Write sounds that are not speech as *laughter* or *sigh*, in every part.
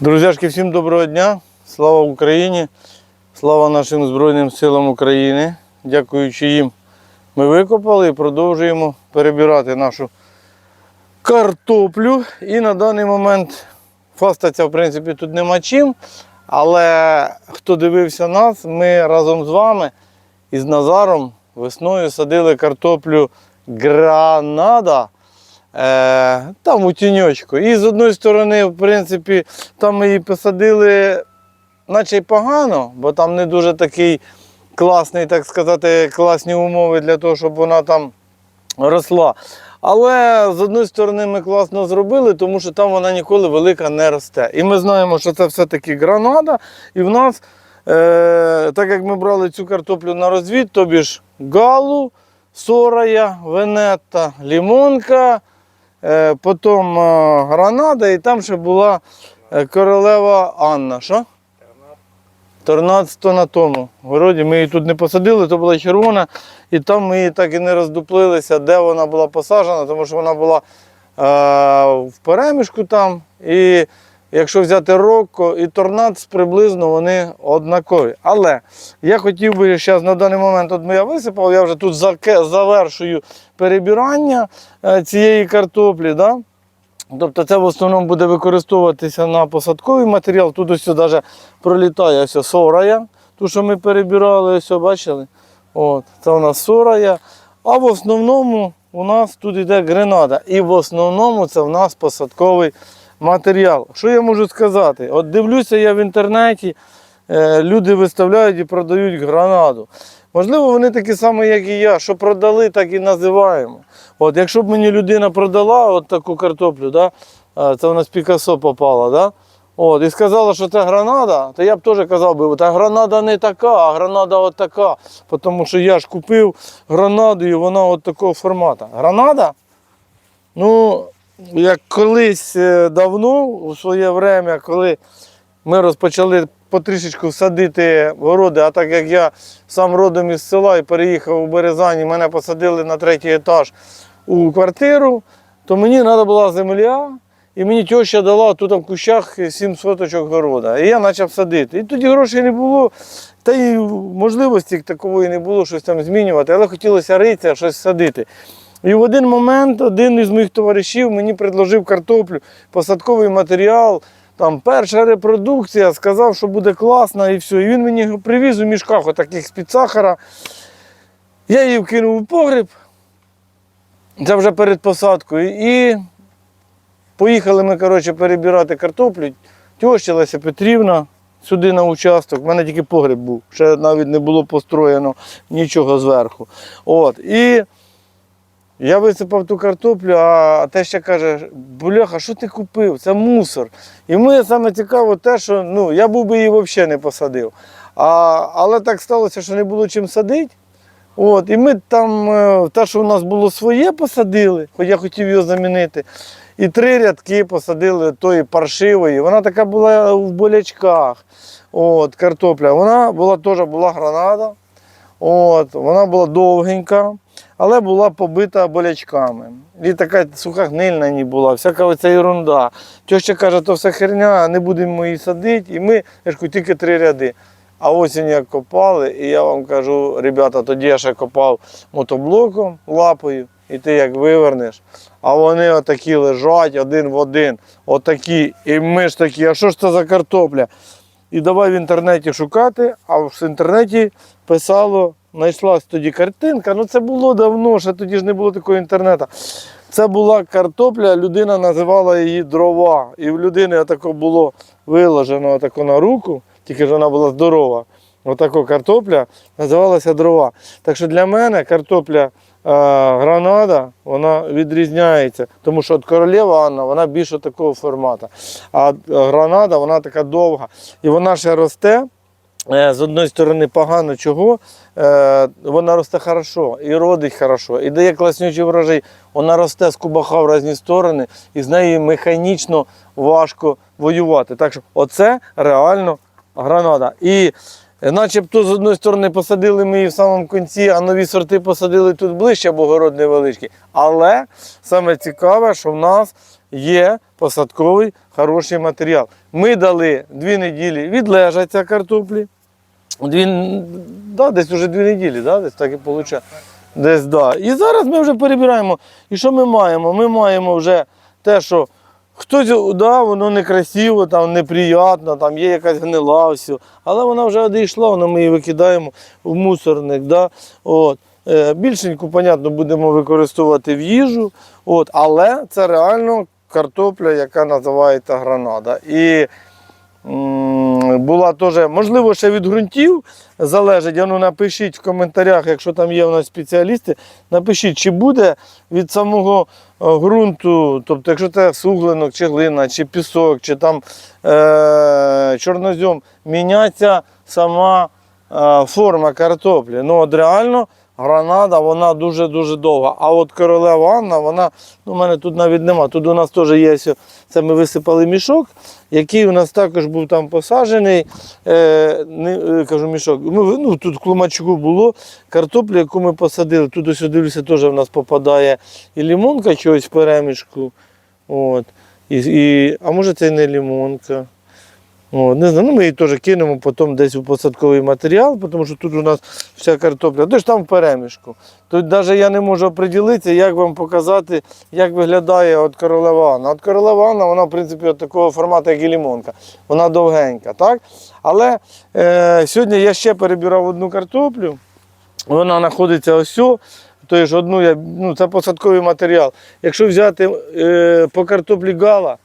Друзяшки, всім доброго дня. Слава Україні! Слава нашим Збройним силам України. Дякуючи їм, ми викопали і продовжуємо перебирати нашу картоплю. І на даний момент фастаться, в принципі, тут нема чим. Але хто дивився нас, ми разом з вами із Назаром весною садили картоплю Гранада. Е, там у тіньочку. І з одної сторони, в принципі, там її посадили, наче й погано, бо там не дуже такий класний, так сказати, класні умови для того, щоб вона там росла. Але з одної сторони ми класно зробили, тому що там вона ніколи велика не росте. І ми знаємо, що це все-таки гранада. І в нас, е, так як ми брали цю картоплю на розвід, тобі ж галу, сорая, венетта, лімонка, потім е, гранада, і там ще була е, королева Анна. Що? 14 на тому городі. Ми її тут не посадили, то була червона, і там ми її так і не роздуплилися, де вона була посаджена, тому що вона була е, в перемішку там. І якщо взяти Рокко і Торнадс, приблизно вони однакові. Але я хотів би зараз на даний момент, от я висипав, я вже тут завершую перебирання е, цієї картоплі. Да? Тобто це в основному буде використовуватися на посадковий матеріал. Тут ось навіть пролітає ось сорая, ту, що ми перебирали, ось бачили. От, це у нас сорая. А в основному у нас тут йде гренада. І в основному це в нас посадковий матеріал. Що я можу сказати? От дивлюся я в інтернеті, е, люди виставляють і продають гранаду. Можливо, вони такі самі, як і я, що продали, так і називаємо. От, якщо б мені людина продала от таку картоплю, да, е, це у нас Пікасо попало, да, от, і сказала, що це гранада, то я б теж казав би, та гранада не така, а гранада от така. Тому що я ж купив гранаду і вона от такого формату. Гранада, ну, як колись е, давно, у своє время, коли ми розпочали потрішечку садити городи, а так як я сам родом із села і переїхав у Березані, мене посадили на третій етаж у квартиру, то мені треба була земля, і мені теща дала тут в кущах 7 соточок города. І я почав садити. І тоді грошей не було, та й можливості такової не було щось там змінювати, але хотілося ритися, щось садити. І в один момент один із моїх товаришів мені предложив картоплю, посадковий матеріал, там перша репродукція, сказав, що буде класно і все. І він мені привіз у мішках, отаких з-під сахара. Я її вкинув у погріб, це вже перед посадкою. І поїхали ми коротше, перебирати картоплю. Тьоща Леся Петрівна сюди на участок. У мене тільки погріб був, ще навіть не було построєно нічого зверху. От. І я висипав ту картоплю, а теща каже, бляха, що ти купив? Це мусор. І мені саме цікаво те, що ну, я був би її взагалі не посадив. А, але так сталося, що не було чим садити. От, і ми там е, те, що у нас було своє, посадили, хоч я хотів його замінити. І три рядки посадили тої паршивої. Вона така була в болячках. От, картопля. Вона була теж була гранада. От, вона була довгенька, але була побита болячками. І така суха гниль на ній була, всяка оця ерунда. Теща каже, то все херня, не будемо її садити. І ми, я ж кажу, тільки три ряди. А осінь як копали, і я вам кажу, ребята, тоді я ще копав мотоблоком лапою, і ти як вивернеш, а вони отакі лежать один в один, отакі. І ми ж такі, а що ж це за картопля? І давай в інтернеті шукати, а в інтернеті писало, знайшлась тоді картинка. Ну це було давно, ще тоді ж не було такого інтернету. Це була картопля, людина називала її дрова. І в людини отако було виложено отако на руку, тільки ж вона була здорова. Отако картопля називалася дрова. Так що для мене картопля е, гранада вона відрізняється, тому що от королева Анна вона більше такого формату. А е, гранада вона така довга. І вона ще росте. Е, З одної сторони погано чого, е, вона росте хорошо і родить хорошо, і дає класнючий врожай. Вона росте з кубаха в різні сторони, і з нею механічно важко воювати. Так що оце реально гранада. І е, начебто з одної сторони посадили ми її в самому кінці, а нові сорти посадили тут ближче, бо город. Але саме цікаве, що в нас є посадковий хороший матеріал. Ми дали дві неділі відлежаться картоплі. Дві, да, десь вже дві неділі, да, десь так і виходить. Десь, да. І зараз ми вже перебираємо. І що ми маємо? Ми маємо вже те, що хтось, да, воно некрасиво, там, неприємно, там є якась гнила, все. але вона вже одійшла, воно ми її викидаємо в мусорник. Да? От. Е, Більшеньку, понятно, будемо використовувати в їжу, от, але це реально картопля, яка називається гранада. І була теж, можливо, ще від ґрунтів залежить. Ну напишіть в коментарях, якщо там є у нас спеціалісти, напишіть, чи буде від самого е, ґрунту, тобто, якщо це суглинок, чи глина, чи пісок, чи там е- чорнозем, міняться сама е, форма картоплі. Ну, от реально гранада вона дуже-дуже довга. А от королева Анна, вона, ну, у мене тут навіть нема. Тут у нас теж є, це ми висипали мішок, який у нас також був там посаджений. Е, не, е, кажу, мішок. Ми, ну, тут в клумачку було картоплю, яку ми посадили. Тут ось дивлюся, теж в нас попадає і лімонка чогось в перемішку. От. І, і, а може це і не лімонка. О, не знаю, ну ми її теж кинемо потім десь у посадковий матеріал, тому що тут у нас вся картопля, тож там в перемішку. Тут навіть я не можу оприділитися, як вам показати, як виглядає от королева Анна. От королева Анна, вона, в принципі, от такого формату, як і лімонка. Вона довгенька, так? Але е, сьогодні я ще перебирав одну картоплю, вона знаходиться ось. Тож одну я, ну, це посадковий матеріал. Якщо взяти е, по картоплі гала,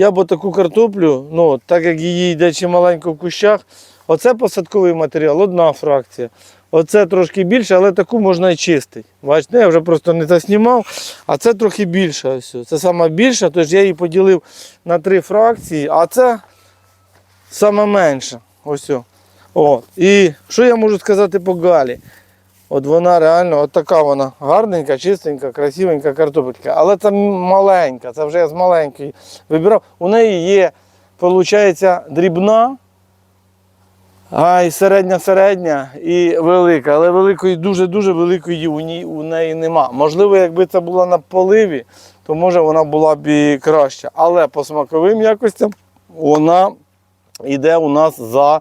я б таку картоплю, ну, так як її йде чималенько в кущах, оце посадковий матеріал, одна фракція. Оце трошки більше, але таку можна і чистити. Бачите, я вже просто не заснімав, а це трохи більше. Ось. Це сама більша, тож я її поділив на три фракції, а це саме менша. Ось. О. І що я можу сказати по Галі? От вона реально, от така вона гарненька, чистенька, красивенька картопелька. Але це маленька, це вже я з маленької вибирав. У неї є, виходить, дрібна, а і середня середня і велика. Але великої, дуже-дуже великої у, ній, у неї нема. Можливо, якби це була на поливі, то може вона була б і краща. Але по смаковим якостям вона йде у нас за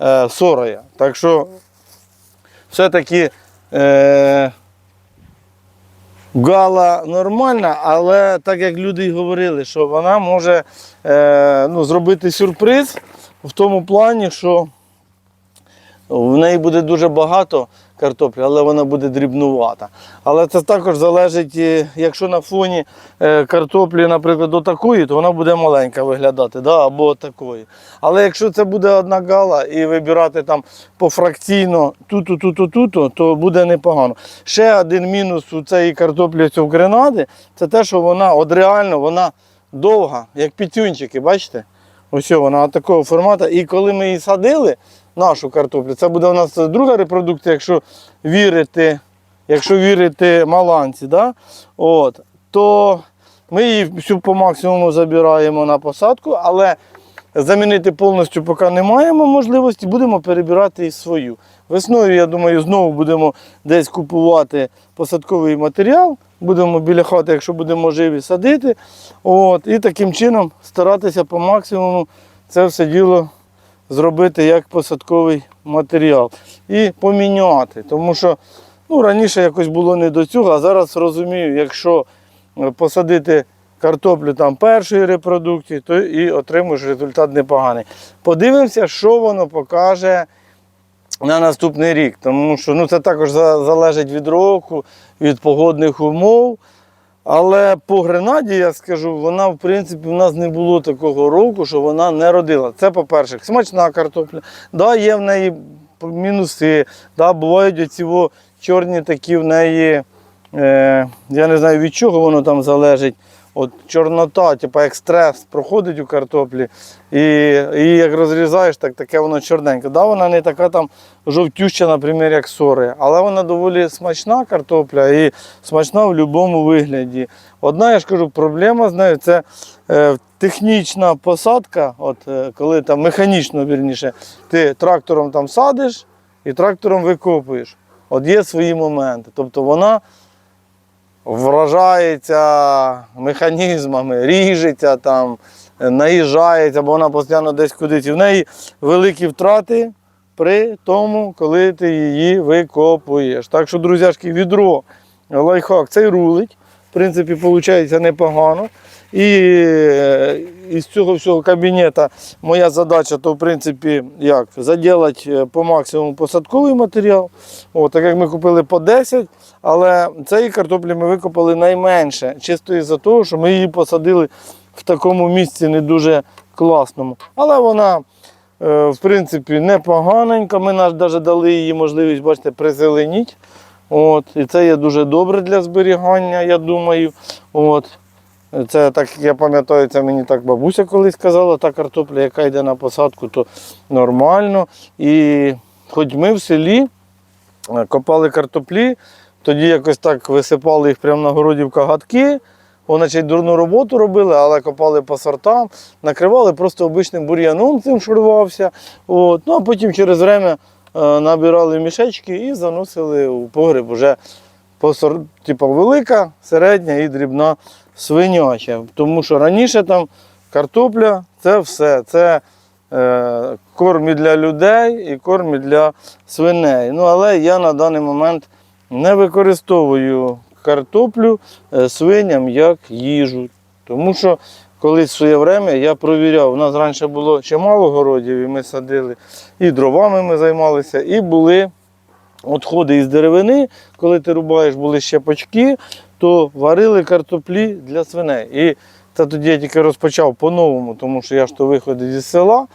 е, сороя. Так що все-таки е, гала нормальна, але так як люди й говорили, що вона може е, ну, зробити сюрприз в тому плані, що в неї буде дуже багато картоплі, але вона буде дрібнувата. Але це також залежить, е, якщо на фоні е, картоплі, наприклад, до такої, то вона буде маленька виглядати, да, або такої. Але якщо це буде одна гала і вибирати там пофракційно ту-ту, ту-ту, то буде непогано. Ще один мінус у цієї картоплі цього гренади, це те, що вона от реально вона довга, як пітюнчики, бачите? Ось вона такого формату. І коли ми її садили, нашу картоплю, це буде у нас друга репродукція, якщо вірити, якщо вірити маланці, да? От, то ми її всю по максимуму забираємо на посадку, але замінити повністю поки не маємо можливості, будемо перебирати і свою. Весною, я думаю, знову будемо десь купувати посадковий матеріал. Будемо біля хати, якщо будемо живі, садити. От, і таким чином старатися по максимуму це все діло зробити як посадковий матеріал. І поміняти. Тому що ну, раніше якось було не до цього, а зараз розумію, якщо е, посадити картоплю там першої репродукції, то і отримуєш результат непоганий. Подивимося, що воно покаже на наступний рік. Тому що ну, це також залежить від року, від погодних умов. Але по гренаді, я скажу, вона, в принципі, в нас не було такого року, що вона не родила. Це, по-перше, смачна картопля. Да, є в неї мінуси, да, бувають оці во чорні такі в неї, е, я не знаю від чого воно там залежить. От чорнота, типу як стрес проходить у картоплі, і, і як розрізаєш, так таке воно чорненьке. Да, вона не така там жовтюща, наприклад, як сори, але вона доволі смачна картопля і смачна в будь-якому вигляді. Одна, я ж кажу, проблема з нею це е, технічна посадка, от, е, коли там механічно вірніше, ти трактором там садиш і трактором викопуєш. От є свої моменти. Тобто вона вражається механізмами, ріжеться там, наїжджається, бо вона постійно десь кудись. І в неї великі втрати при тому, коли ти її викопуєш. Так що, друзяшки, відро, лайфхак, цей рулить. Принципі, виходить непогано. І е, із цього всього кабінета моя задача, то в принципі, як заділати е, по максимуму посадковий матеріал. О, так як ми купили по 10, але цієї картоплі ми викопали найменше, чисто із-за того, що ми її посадили в такому місці не дуже класному. Але вона, е, в принципі, непоганенька. Ми навіть дали їй можливість, бачите, призеленіти. От, і це є дуже добре для зберігання, я думаю. От. Це так, я пам'ятаю, це мені так бабуся колись казала, та картопля, яка йде на посадку, то нормально. І хоч ми в селі е, копали картоплі, тоді якось так висипали їх прямо на городі в кагатки. Вони дурну роботу робили, але копали по сортам, накривали просто обичним бур'яном, цим шурвався. От. Ну а потім через время набирали мішечки і заносили у погреб уже по сор... типу, велика, середня і дрібна свиняча. Тому що раніше там картопля це все. Це е, корм і для людей і корм і для свиней. Ну, але я на даний момент не використовую картоплю е, свиням як їжу. Тому що колись в своє время я провіряв, у нас раніше було чимало городів, і ми садили, і дровами ми займалися, і були відходи із деревини, коли ти рубаєш, були щепочки, то варили картоплі для свиней. І це тоді я тільки розпочав по-новому, тому що я ж то виходив зі села.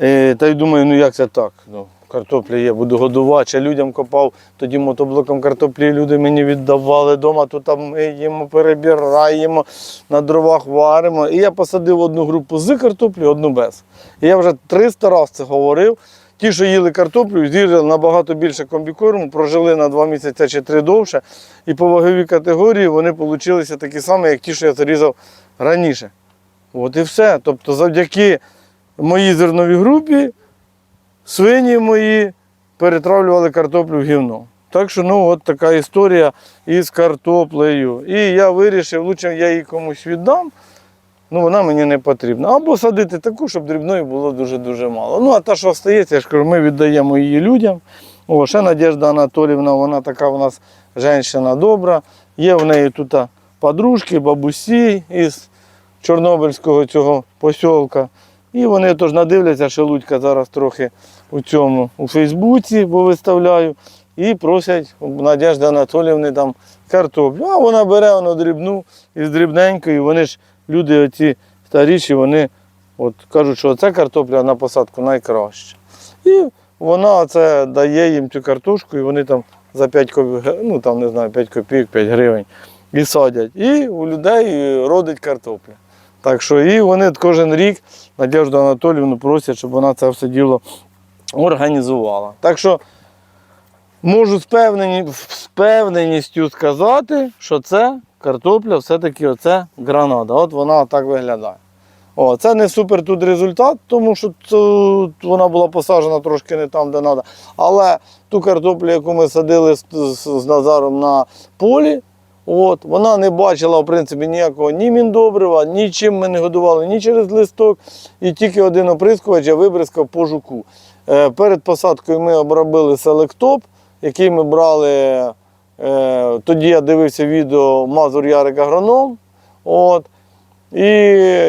Е, Та й думаю, ну як це так? Ну, картопля є, буду годувати. Ще людям копав тоді мотоблоком картоплі, люди мені віддавали вдома, то там ми їмо, перебираємо, на дровах варимо. І я посадив одну групу з картоплі, одну без. І я вже 300 разів це говорив. Ті, що їли картоплю, з'їли набагато більше комбікорму, прожили на 2 місяці чи 3 довше. І по ваговій категорії вони получилися такі самі, як ті, що я зарізав раніше. От і все. Тобто, завдяки моїй зерновій групі свині мої перетравлювали картоплю в гівно. Так що ну, от така історія із картоплею. І я вирішив, лучше я її комусь віддам, ну вона мені не потрібна. Або садити таку, щоб дрібної було дуже-дуже мало. Ну, а та, що остається, я ж кажу, ми віддаємо її людям. О, ще Надежда Анатолівна, вона така у нас жінка добра. Є в неї тут подружки, бабусі із Чорнобильського цього посілка. І вони теж надивляться, що Лудька зараз трохи у цьому у Фейсбуці, бо виставляю, і просять у Надежди Анатоліївни там картоплю. А вона бере воно дрібну із дрібненькою. Вони ж люди оці старіші, вони от кажуть, що ця картопля на посадку найкраща. І вона це дає їм цю картошку, і вони там за 5 копійок, ну там не знаю, 5 копійок, 5 гривень і садять. І у людей родить картопля. Так що і вони кожен рік Надежду Анатоліївну просять, щоб вона це все діло організувала. Так що можу з, певнені, певненістю сказати, що це картопля все-таки оце гранада. От вона так виглядає. О, це не супер тут результат, тому що тут вона була посаджена трошки не там, де треба. Але ту картоплю, яку ми садили з, з, з Назаром на полі, От, вона не бачила в принципі ніякого ні міндобрива, нічим ми не годували, ні через листок. І тільки один оприскувач я вибризкав по жуку. Е, перед посадкою ми обробили селектоп, який ми брали. Е, тоді я дивився відео Мазур Ярик Агроном. От. І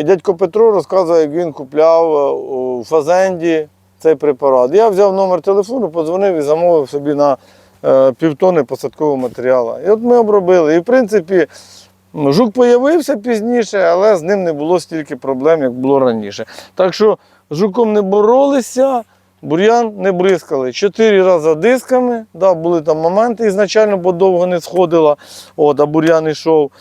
дядько Петро розказує, як він купляв е, у Фазенді цей препарат. Я взяв номер телефону, подзвонив і замовив собі на півтони посадкового матеріалу. І от ми обробили. І в принципі, жук появився пізніше, але з ним не було стільки проблем, як було раніше. Так що з жуком не боролися, бур'ян не бризкали. Чотири рази дисками. Да, були там моменти ізначально, бо довго не сходила, от, а бур'ян йшов.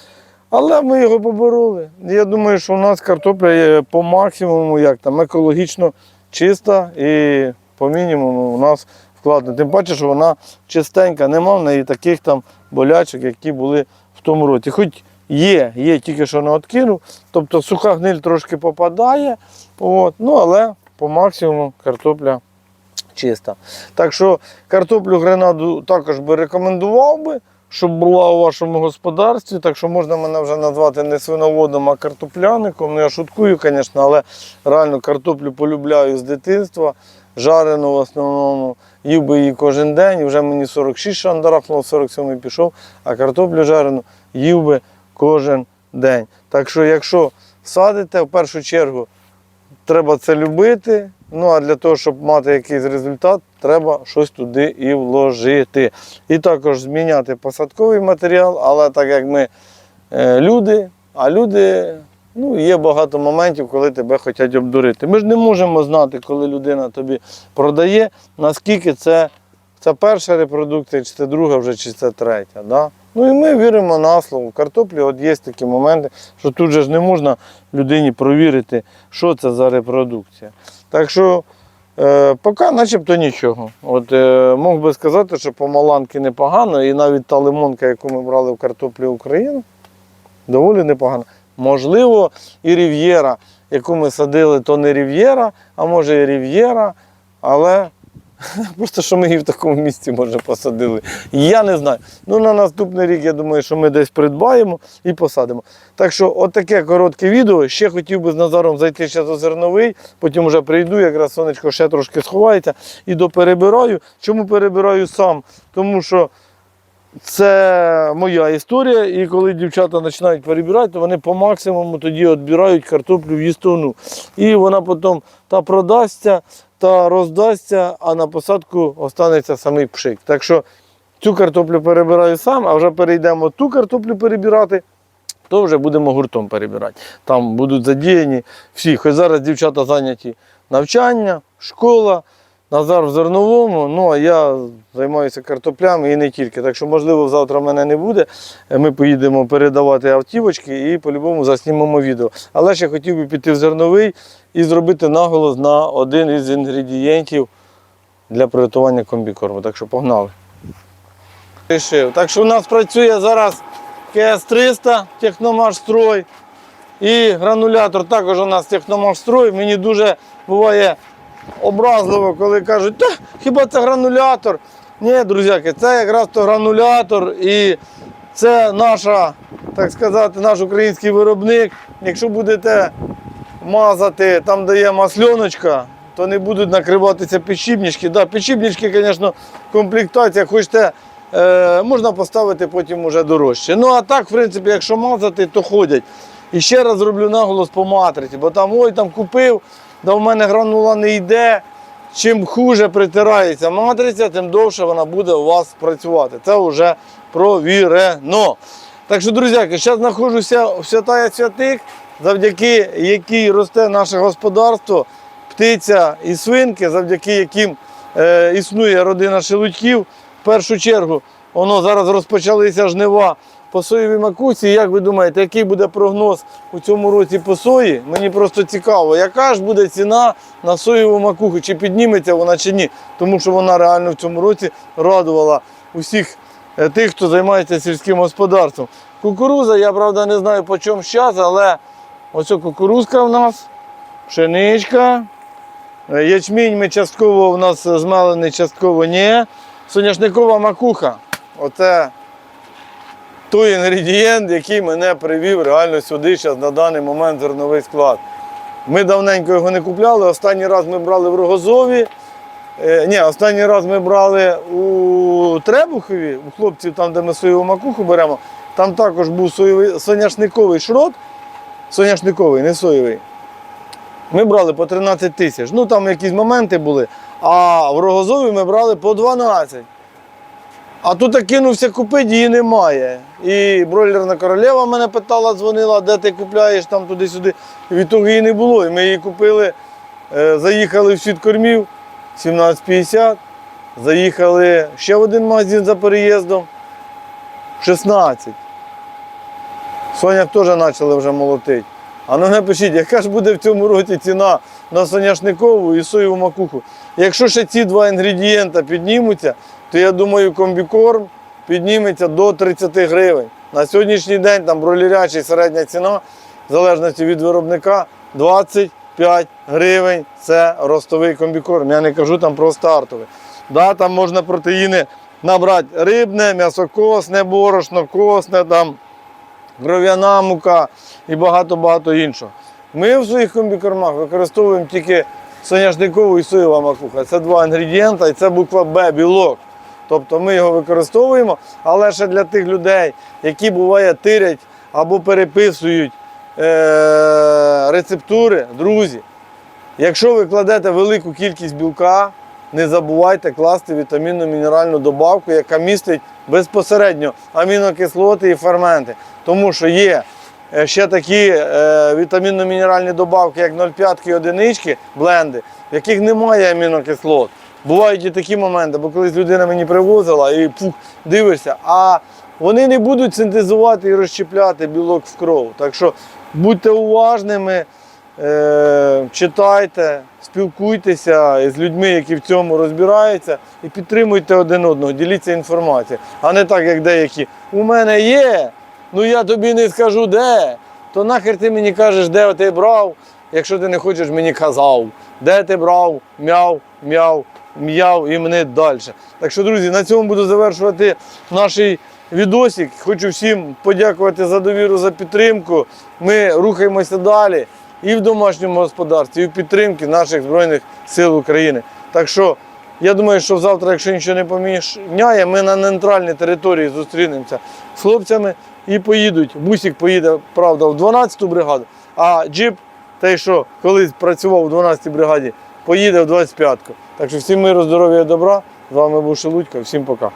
Але ми його побороли. Я думаю, що у нас картопля є по максимуму, як там, екологічно чиста і по мінімуму у нас вкладено. Тим паче, що вона чистенька, нема в неї таких там болячок, які були в тому році. Хоч є, є, тільки що не откинув. Тобто суха гниль трошки попадає, от, ну але по максимуму картопля чиста. Так що картоплю гренаду також би рекомендував би. щоб була у вашому господарстві. Так що можна мене вже назвати не свиноводом, а картопляником. Ну я шуткую, звісно, але реально картоплю полюбляю з дитинства. Жарену в основному, їв би її кожен день. Вже мені 46 шандарахнуло, 47 пішов, а картоплю жарену їв би кожен день. Так що, якщо садите, в першу чергу треба це любити. Ну а для того, щоб мати якийсь результат, треба щось туди і вложити. І також зміняти посадковий матеріал, але так як ми е, люди, а люди, ну, є багато моментів, коли тебе хочуть обдурити. Ми ж не можемо знати, коли людина тобі продає, наскільки це, це перша репродукція, чи це друга вже, чи це третя. Да? Ну і ми віримо на слово. В картоплі от є такі моменти, що тут же ж не можна людині провірити, що це за репродукція. Так що е, поки начебто нічого. От, е, мог би сказати, що по маланки непогано, і навіть та лимонка, яку ми брали в картоплі України, доволі непогана. Можливо, і рів'єра, яку ми садили, то не рів'єра, а може і рів'єра, але *laughs* просто що ми її в такому місці може посадили. Я не знаю. Ну на наступний рік я думаю, що ми десь придбаємо і посадимо. Так що, от коротке відео. Ще хотів би з Назаром зайти ще до зерновий, потім вже прийду, якраз сонечко ще трошки сховається і доперебираю. Чому перебираю сам? Тому що це моя історія, і коли дівчата починають перебирати, то вони по максимуму тоді відбирають картоплю в їстовну. І вона потім та продасться, та роздасться, а на посадку останеться самий пшик. Так що цю картоплю перебираю сам, а вже перейдемо ту картоплю перебирати, то вже будемо гуртом перебирати. Там будуть задіяні всі. Хоч зараз дівчата зайняті навчання, школа. Назар в зерновому, ну а я займаюся картоплями і не тільки. Так що, можливо, завтра мене не буде. Ми поїдемо передавати автівочки і по-любому заснімемо відео. Але ще хотів би піти в зерновий і зробити наголос на один із інгредієнтів для приготування комбікорму. Так що погнали. Рішив. Так що у нас працює зараз КС-300 Техномаш Строй. І гранулятор також у нас Техномаш Строй. Мені дуже буває образливо, коли кажуть, та хіба це гранулятор? Ні, друзяки, це якраз то гранулятор і це наша, так сказати, наш український виробник. Якщо будете мазати там, де є масльоночка, то не будуть накриватися підшипнички. Да, підшипнички, звісно, комплектація, хочете, е, можна поставити потім уже дорожче. Ну а так, в принципі, якщо мазати, то ходять. І ще раз зроблю наголос по матриці, бо там ой, там купив, да в мене гранула не йде. Чим хуже притирається матриця, тим довше вона буде у вас працювати. Це вже провірено. Так що, друзяки, зараз знаходжуся в святая святих, завдяки якій росте наше господарство, птиця і свинки, завдяки яким е, існує родина шелудьків. В першу чергу воно зараз розпочалися жнива по соєвій макусі. Як ви думаєте, який буде прогноз у цьому році по сої? Мені просто цікаво, яка ж буде ціна на соєву макуху, чи підніметься вона чи ні. Тому що вона реально в цьому році радувала усіх е, тих, хто займається сільським господарством. Кукуруза, я правда не знаю по чому зараз, але ось кукурузка в нас, пшеничка. Е, Ячмінь ми частково у нас змелений, частково ні. Соняшникова макуха. Оце той інгредієнт, який мене привів реально сюди зараз на даний момент зерновий склад. Ми давненько його не купляли. Останній раз ми брали в Рогозові. Е, ні, останній раз ми брали у Требухові, у хлопців, там, де ми соєву макуху беремо. Там також був соєвий, соняшниковий шрот. Соняшниковий, не соєвий. Ми брали по 13 тисяч. Ну там якісь моменти були. А в Рогозові ми брали по 12. А тут кинувся купити, її немає. І бройлерна королева мене питала, дзвонила, де ти купляєш там туди-сюди. І від того її не було. І ми її купили, е, заїхали в світ кормів 17,50. Заїхали ще в один магазин за переїздом 16. Соняк теж почали вже молотити. А ну напишіть, яка ж буде в цьому році ціна на соняшникову і соєву макуху. Якщо ще ці два інгредієнта піднімуться, то я думаю, комбікорм підніметься до 30 гривень. На сьогоднішній день там бройлерячий середня ціна, в залежності від виробника, 25 гривень це ростовий комбікорм. Я не кажу там про стартовий. Да, там можна протеїни набрати рибне, м'ясокосне, борошно, косне, там, кров'яна мука і багато-багато іншого. Ми в своїх комбікормах використовуємо тільки соняшникову і соєва макуха. Це два інгредієнта, і це буква Б, білок. Тобто ми його використовуємо, але ще для тих людей, які буває тирять або переписують е- рецептури, друзі. Якщо ви кладете велику кількість білка, не забувайте класти вітамінну мінеральну добавку, яка містить безпосередньо амінокислоти і ферменти. Тому що є ще такі е, вітамінно-мінеральні добавки, як 0,5 і одинички, бленди, в яких немає амінокислот. Бувають і такі моменти, бо колись людина мені привозила і пух, дивишся, а вони не будуть синтезувати і розщепляти білок в кров. Так що будьте уважними. Е, читайте, спілкуйтеся з людьми, які в цьому розбираються, і підтримуйте один одного, діліться інформацією. А не так, як деякі. У мене є, ну я тобі не скажу де. То нахер ти мені кажеш, де ти брав, якщо ти не хочеш мені казав, де ти брав, мяв, мяв, м'яв і мене далі. Так що, друзі, на цьому буду завершувати наш відосик. Хочу всім подякувати за довіру, за підтримку. Ми рухаємося далі і в домашньому господарстві, і в підтримці наших Збройних сил України. Так що я думаю, що завтра, якщо нічого не поміняє, ми на нейтральній території зустрінемося з хлопцями і поїдуть. Бусик поїде, правда, в 12-ту бригаду, а джип, той, що колись працював у 12-й бригаді, поїде в 25-ку. Так що всім миру, здоров'я і добра. З вами був Шелудько. Всім пока.